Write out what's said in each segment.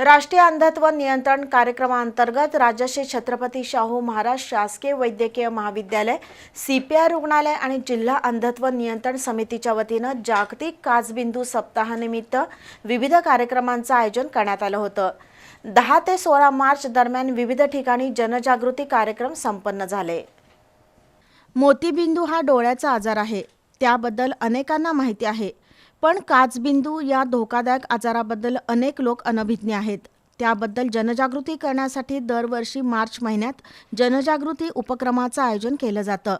राष्ट्रीय अंधत्व नियंत्रण कार्यक्रमांतर्गत राजश्री छत्रपती शाहू महाराज शासकीय वैद्यकीय महाविद्यालय सीपीआर रुग्णालय आणि जिल्हा अंधत्व नियंत्रण समितीच्या वतीनं जागतिक काचबिंदू सप्ताहानिमित्त विविध कार्यक्रमांचं आयोजन करण्यात आलं होतं. दहा ते सोळा मार्च दरम्यान विविध ठिकाणी जनजागृती कार्यक्रम संपन्न झाले. मोतीबिंदू हा डोळ्याचा आजार आहे. त्याबद्दल अनेकांना माहिती आहे. पण काचबिंदू या धोकादायक आजाराबद्दल अनेक लोक अनभिज्ञ आहेत. त्याबद्दल जनजागृती करण्यासाठी दरवर्षी मार्च महिन्यात जनजागृती उपक्रमाचं आयोजन केलं जातं.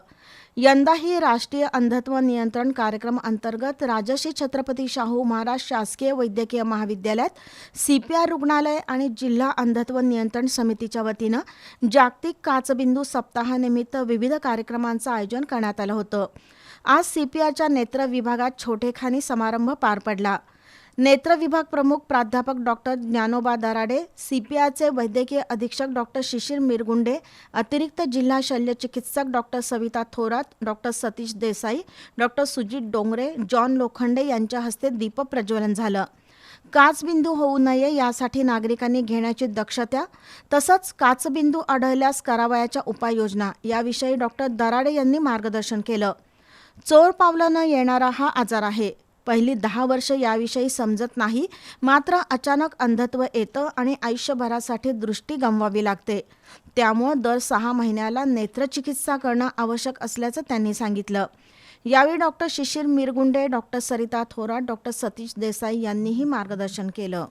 यंदाही राष्ट्रीय अंधत्व नियंत्रण कार्यक्रम अंतर्गत राजश्री छत्रपती शाहू महाराज शासकीय वैद्यकीय महाविद्यालयात सीपीआर रुग्णालय आणि जिल्हा अंधत्व नियंत्रण समितीच्या वतीनं जागतिक काचबिंदू सप्ताहानिमित्त विविध कार्यक्रमांचं आयोजन करण्यात आलं होतं. आज सीपीआरच्या नेत्र विभागात छोटेखानी समारंभ पार पडला. नेत्र विभाग प्रमुख प्राध्यापक डॉक्टर ज्ञानोबा दराडे सीपीआयचे वैद्यकीय अधीक्षक डॉक्टर शिशिर मिरगुंडे अतिरिक्त जिल्हा शल्यचिकित्सक doctor Savita Thorat doctor Satish Desai doctor Sujit Dongre John Lokhande यांच्या हस्ते दीप प्रज्वलन झालं. काचबिंदू होऊ नये यासाठी नागरिकांनी घेण्याची दक्षता तसंच काचबिंदू आढळल्यास करावयाच्या उपाययोजना याविषयी डॉक्टर दराडे यांनी मार्गदर्शन केलं. चोर पावलानं येणारा हा आजार आहे. पहिली दहा वर्ष याविषयी समजत नाही. मात्र अचानक अंधत्व येतं आणि आयुष्यभरासाठी दृष्टी गमवावी लागते. त्यामुळं दर सहा महिन्याला नेत्रचिकित्सा करणं आवश्यक असल्याचं त्यांनी सांगितलं. यावेळी doctor Shishir Mirgunde doctor Sarita Thorat doctor Satish Desai यांनीही मार्गदर्शन केलं.